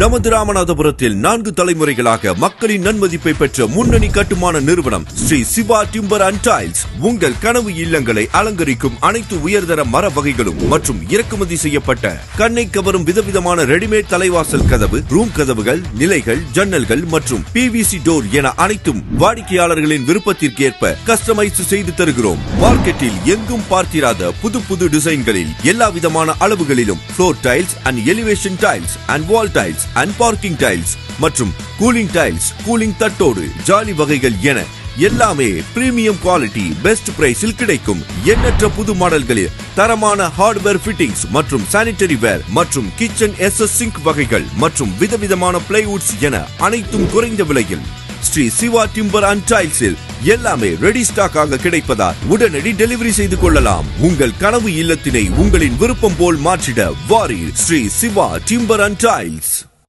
நமது ராமநாதபுரத்தில் நான்கு தலைமுறைகளாக மக்களின் நன்மதிப்பை பெற்ற முன்னணி கட்டுமான நிறுவனம் Shri Siva timber and tiles. உங்கள் கனவு இல்லங்களை அலங்கரிக்கும் அனைத்து உயர்தர மர வகைகளும் மற்றும் இறக்குமதி செய்யப்பட்ட கண்ணை கவரும் விதவிதமான ரெடிமேட் தலைவாசல் கதவு ரூம் கதவுகள் நிலைகள் ஜன்னல்கள் மற்றும் பிவிசி டோர் என அனைத்தும் வாடிக்கையாளர்களின் விருப்பத்திற்கேற்ப கஸ்டமைஸ் செய்து தருகிறோம். மார்க்கெட்டில் எங்கும் பார்த்திராத புது புது டிசைன்களில் எல்லா விதமான அளவுகளிலும் floor tiles and elevation tiles and wall tiles and parking tiles மற்றும் கூலிங் டைல்ஸ் கூலிங் தட்டோடு ஜாலி வகைகள் என எல்லாமே பிரீமியம் குவாலிட்டி பெஸ்ட் பிரைஸில் கிடைக்கும். எண்ணற்ற புது மாடல்களில் தரமான ஹார்ட்வேர் ஃபிட்டிங்ஸ் மற்றும் சானிட்டரி வேர் மற்றும் கிச்சன் எஸ்எஸ் சிங்க் வகைகள் மற்றும் விதவிதமான பிளைவுட்ஸ் என அனைத்தும் குறைந்த விலையில் ஸ்ரீ சிவா டிம்பர் அண்ட் டைல்ஸில் எல்லாமே ரெடி ஸ்டாக்காக கிடைப்பதால் உடனடி டெலிவரி செய்து கொள்ளலாம். உங்கள் கனவு இல்லத்தினை உங்களின் விருப்பம் போல் மாற்றிட வாரி Shri Siva timber and tiles